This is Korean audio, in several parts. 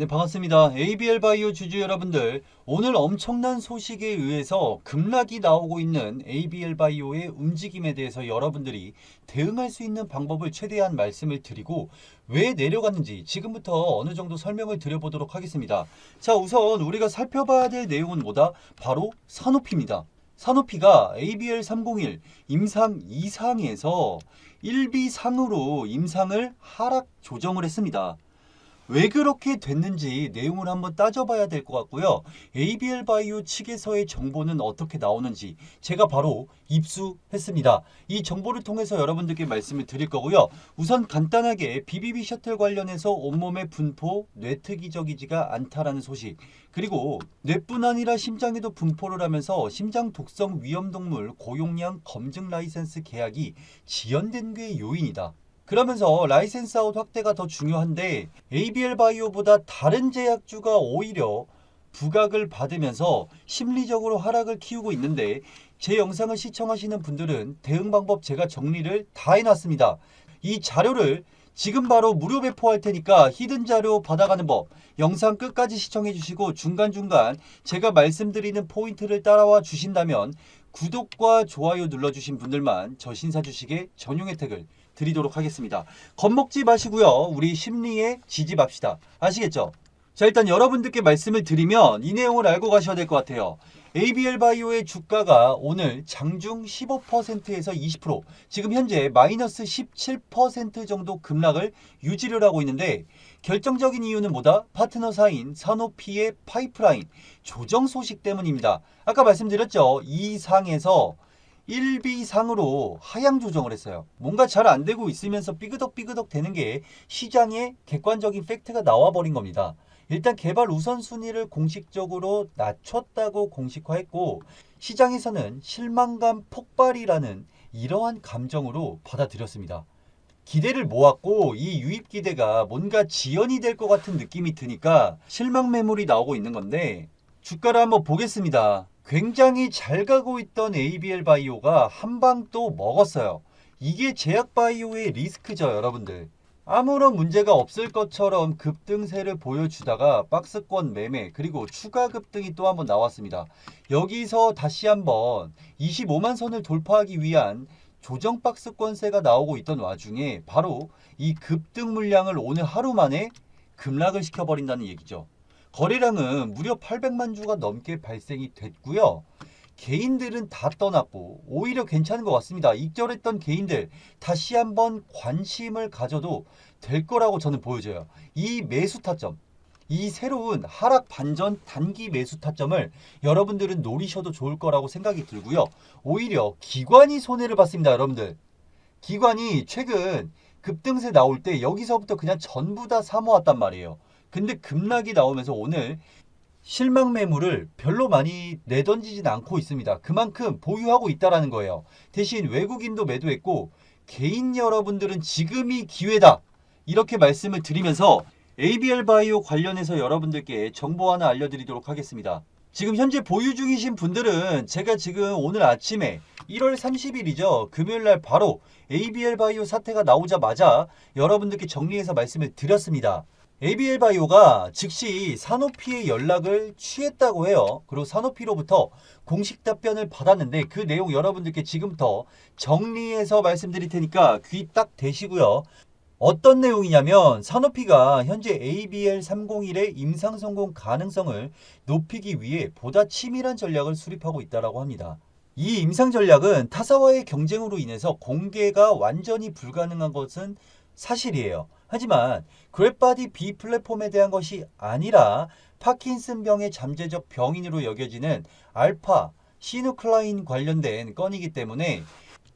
네, 반갑습니다. ABL 바이오 주주 여러분들. 오늘 엄청난 소식에 의해서 급락이 나오고 있는 ABL 바이오의 움직임에 대해서 여러분들이 대응할 수 있는 방법을 최대한 말씀을 드리고 왜 내려갔는지 지금부터 어느 정도 설명을 드려보도록 하겠습니다. 자, 우선 우리가 살펴봐야 될 내용은 뭐다? 바로 산호피입니다. 산호피가 ABL 301 임상 2상에서 1비상으로 임상을 하락 조정을 했습니다. 왜 그렇게 됐는지 내용을 한번 따져봐야 될 것 같고요. ABL 바이오 측에서의 정보는 어떻게 나오는지 제가 바로 입수했습니다. 이 정보를 통해서 여러분들께 말씀을 드릴 거고요. 우선 간단하게 BBB 셔틀 관련해서 온몸의 분포, 뇌특이적이지가 않다라는 소식 그리고 뇌뿐 아니라 심장에도 분포를 하면서 심장 독성 위험 동물 고용량 검증 라이센스 계약이 지연된 게 요인이다. 그러면서 라이센스 아웃 확대가 더 중요한데 ABL 바이오보다 다른 제약주가 오히려 부각을 받으면서 심리적으로 하락을 키우고 있는데 제 영상을 시청하시는 분들은 대응 방법 제가 정리를 다 해놨습니다. 이 자료를 지금 바로 무료 배포할 테니까 히든 자료 받아가는 법 영상 끝까지 시청해 주시고 중간중간 제가 말씀드리는 포인트를 따라와 주신다면 구독과 좋아요 눌러주신 분들만 저 신사 주식의 전용 혜택을 드리도록 하겠습니다. 겁먹지 마시고요. 우리 심리에 지지합시다. 아시겠죠? 자, 일단 여러분들께 말씀을 드리면 이 내용을 알고 가셔야 될 것 같아요. ABL 바이오의 주가가 오늘 장중 15%에서 20% 지금 현재 마이너스 17% 정도 급락을 유지를 하고 있는데 결정적인 이유는 뭐다? 파트너사인 사노피의 파이프라인 조정 소식 때문입니다. 아까 말씀드렸죠. 이 상에서 1비상으로 하향 조정을 했어요. 뭔가 잘 안 되고 있으면서 삐그덕삐그덕 되는 게 시장에 객관적인 팩트가 나와버린 겁니다. 일단 개발 우선순위를 공식적으로 낮췄다고 공식화했고 시장에서는 실망감 폭발이라는 이러한 감정으로 받아들였습니다. 기대를 모았고 이 유입 기대가 뭔가 지연이 될 것 같은 느낌이 드니까 실망 매물이 나오고 있는 건데 주가를 한번 보겠습니다. 굉장히 잘 가고 있던 ABL 바이오가 한 방 또 먹었어요. 이게 제약 바이오의 리스크죠, 여러분들. 아무런 문제가 없을 것처럼 급등세를 보여주다가 박스권 매매 그리고 추가 급등이 또 한번 나왔습니다. 여기서 다시 한번 25만 선을 돌파하기 위한 조정 박스권세가 나오고 있던 와중에 바로 이 급등 물량을 오늘 하루 만에 급락을 시켜버린다는 얘기죠. 거래량은 무려 800만 주가 넘게 발생이 됐고요. 개인들은 다 떠났고 오히려 괜찮은 것 같습니다. 익절했던 개인들 다시 한번 관심을 가져도 될 거라고 저는 보여져요. 이 매수 타점, 이 새로운 하락 반전 단기 매수 타점을 여러분들은 노리셔도 좋을 거라고 생각이 들고요. 오히려 기관이 손해를 봤습니다, 여러분들. 기관이 최근 급등세 나올 때 여기서부터 그냥 전부 다 사모았단 말이에요. 근데 급락이 나오면서 오늘 실망 매물을 별로 많이 내던지진 않고 있습니다. 그만큼 보유하고 있다라는 거예요. 대신 외국인도 매도했고 개인 여러분들은 지금이 기회다. 이렇게 말씀을 드리면서 ABL 바이오 관련해서 여러분들께 정보 하나 알려드리도록 하겠습니다. 지금 현재 보유 중이신 분들은 제가 지금 오늘 아침에 1월 30일이죠. 금요일 날 바로 ABL 바이오 사태가 나오자마자 여러분들께 정리해서 말씀을 드렸습니다. ABL 바이오가 즉시 산호피의 연락을 취했다고 해요. 그리고 산호피로부터 공식 답변을 받았는데 그 내용 여러분들께 지금부터 정리해서 말씀드릴 테니까 귀 딱 대시고요. 어떤 내용이냐면 산호피가 현재 ABL 301의 임상 성공 가능성을 높이기 위해 보다 치밀한 전략을 수립하고 있다고 합니다. 이 임상 전략은 타사와의 경쟁으로 인해서 공개가 완전히 불가능한 것은 사실이에요. 하지만 그랩바디 B 플랫폼에 대한 것이 아니라 파킨슨병의 잠재적 병인으로 여겨지는 알파 시누클라인 관련된 건이기 때문에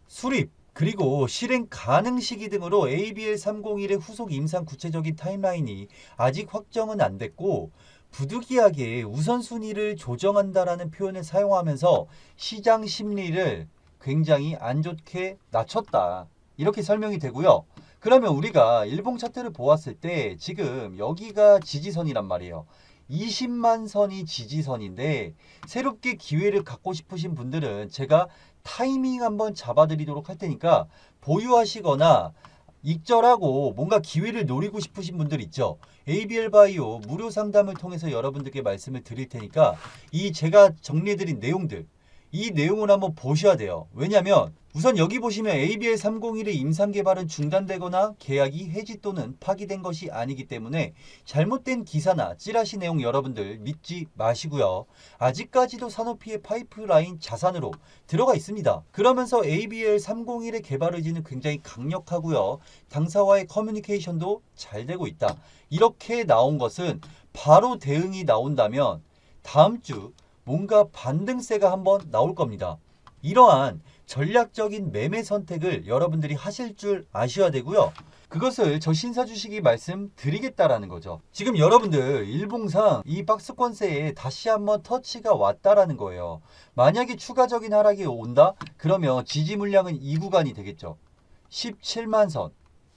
수립 그리고 실행 가능 시기 등으로 ABL 301의 후속 임상 구체적인 타임라인이 아직 확정은 안 됐고 부득이하게 우선순위를 조정한다라는 표현을 사용하면서 시장 심리를 굉장히 안 좋게 낮췄다. 이렇게 설명이 되고요. 그러면 우리가 일봉 차트를 보았을 때 지금 여기가 지지선이란 말이에요. 20만 선이 지지선인데 새롭게 기회를 갖고 싶으신 분들은 제가 타이밍 한번 잡아드리도록 할 테니까 보유하시거나 익절하고 뭔가 기회를 노리고 싶으신 분들 있죠. ABL 바이오 무료 상담을 통해서 여러분들께 말씀을 드릴 테니까 이 제가 정리해드린 내용들 이 내용을 한번 보셔야 돼요. 왜냐하면 우선 여기 보시면 ABL 301의 임상 개발은 중단되거나 계약이 해지 또는 파기된 것이 아니기 때문에 잘못된 기사나 찌라시 내용 여러분들 믿지 마시고요. 아직까지도 산업피해 파이프라인 자산으로 들어가 있습니다. 그러면서 ABL 301의 개발 의지는 굉장히 강력하고요. 당사와의 커뮤니케이션도 잘 되고 있다. 이렇게 나온 것은 바로 대응이 나온다면 다음 주 뭔가 반등세가 한번 나올 겁니다. 이러한 전략적인 매매 선택을 여러분들이 하실 줄 아셔야 되고요. 그것을 저 신사 주식이 말씀드리겠다라는 거죠. 지금 여러분들 일봉상 이 박스권세에 다시 한번 터치가 왔다라는 거예요. 만약에 추가적인 하락이 온다? 그러면 지지 물량은 이 구간이 되겠죠. 17만 선.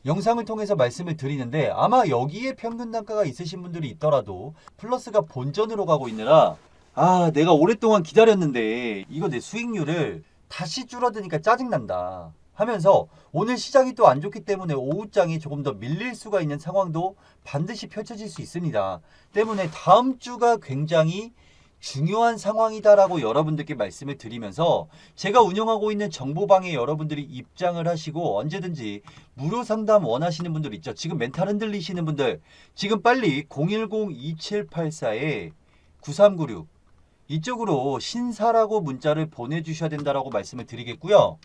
영상을 통해서 말씀을 드리는데 아마 여기에 평균 단가가 있으신 분들이 있더라도 플러스가 본전으로 가고 있느라 아 내가 오랫동안 기다렸는데 이거 내 수익률을 다시 줄어드니까 짜증난다 하면서 오늘 시장이 또 안 좋기 때문에 오후장이 조금 더 밀릴 수가 있는 상황도 반드시 펼쳐질 수 있습니다. 때문에 다음 주가 굉장히 중요한 상황이다라고 여러분들께 말씀을 드리면서 제가 운영하고 있는 정보방에 여러분들이 입장을 하시고 언제든지 무료 상담 원하시는 분들 있죠. 지금 멘탈 흔들리시는 분들 지금 빨리 010-2784에 9396 이쪽으로 신사라고 문자를 보내주셔야 된다라고 말씀을 드리겠고요.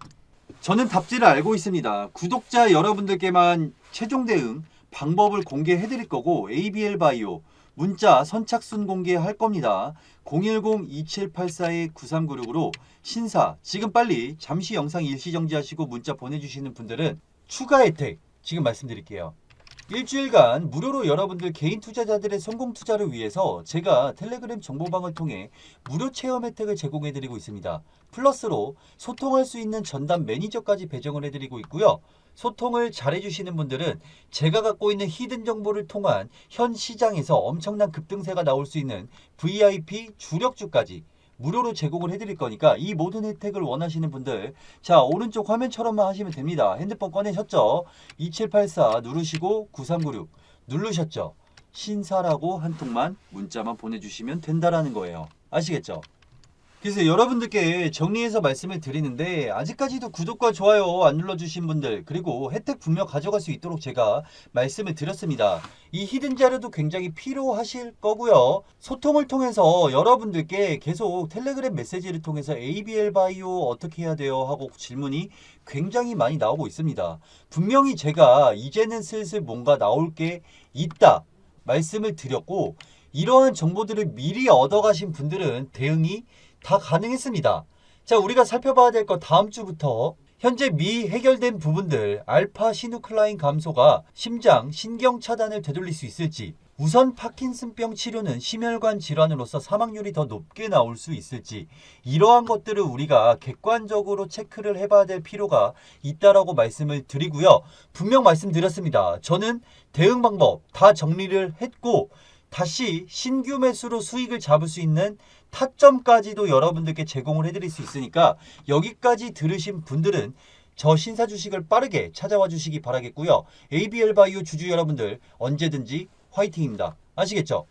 저는 답지를 알고 있습니다. 구독자 여러분들께만 최종 대응 방법을 공개해 드릴 거고 ABL 바이오 문자 선착순 공개할 겁니다. 010-2784-9396으로 신사 지금 빨리 잠시 영상 일시 정지하시고 문자 보내주시는 분들은 추가 혜택 지금 말씀드릴게요. 일주일간 무료로 여러분들 개인 투자자들의 성공 투자를 위해서 제가 텔레그램 정보방을 통해 무료 체험 혜택을 제공해 드리고 있습니다. 플러스로 소통할 수 있는 전담 매니저까지 배정을 해드리고 있고요. 소통을 잘해주시는 분들은 제가 갖고 있는 히든 정보를 통한 현 시장에서 엄청난 급등세가 나올 수 있는 VIP 주력주까지 무료로 제공을 해드릴 거니까 이 모든 혜택을 원하시는 분들 자 오른쪽 화면처럼만 하시면 됩니다. 핸드폰 꺼내셨죠? 2784 누르시고 9396 누르셨죠? 신사라고 한 통만 문자만 보내주시면 된다라는 거예요. 아시겠죠? 그래서 여러분들께 정리해서 말씀을 드리는데 아직까지도 구독과 좋아요 안 눌러주신 분들 그리고 혜택 분명 가져갈 수 있도록 제가 말씀을 드렸습니다. 이 히든 자료도 굉장히 필요하실 거고요. 소통을 통해서 여러분들께 계속 텔레그램 메시지를 통해서 ABL 바이오 어떻게 해야 돼요 하고 질문이 굉장히 많이 나오고 있습니다. 분명히 제가 이제는 슬슬 뭔가 나올 게 있다 말씀을 드렸고 이러한 정보들을 미리 얻어가신 분들은 대응이 다 가능했습니다. 자, 우리가 살펴봐야 될 것 다음 주부터 현재 미 해결된 부분들 알파 시누클라인 감소가 심장, 신경 차단을 되돌릴 수 있을지 우선 파킨슨병 치료는 심혈관 질환으로서 사망률이 더 높게 나올 수 있을지 이러한 것들을 우리가 객관적으로 체크를 해봐야 될 필요가 있다라고 말씀을 드리고요. 분명 말씀드렸습니다. 저는 대응 방법 다 정리를 했고 다시 신규 매수로 수익을 잡을 수 있는 타점까지도 여러분들께 제공을 해드릴 수 있으니까 여기까지 들으신 분들은 저 신사 주식을 빠르게 찾아와 주시기 바라겠고요. ABL 바이오 주주 여러분들 언제든지 화이팅입니다. 아시겠죠?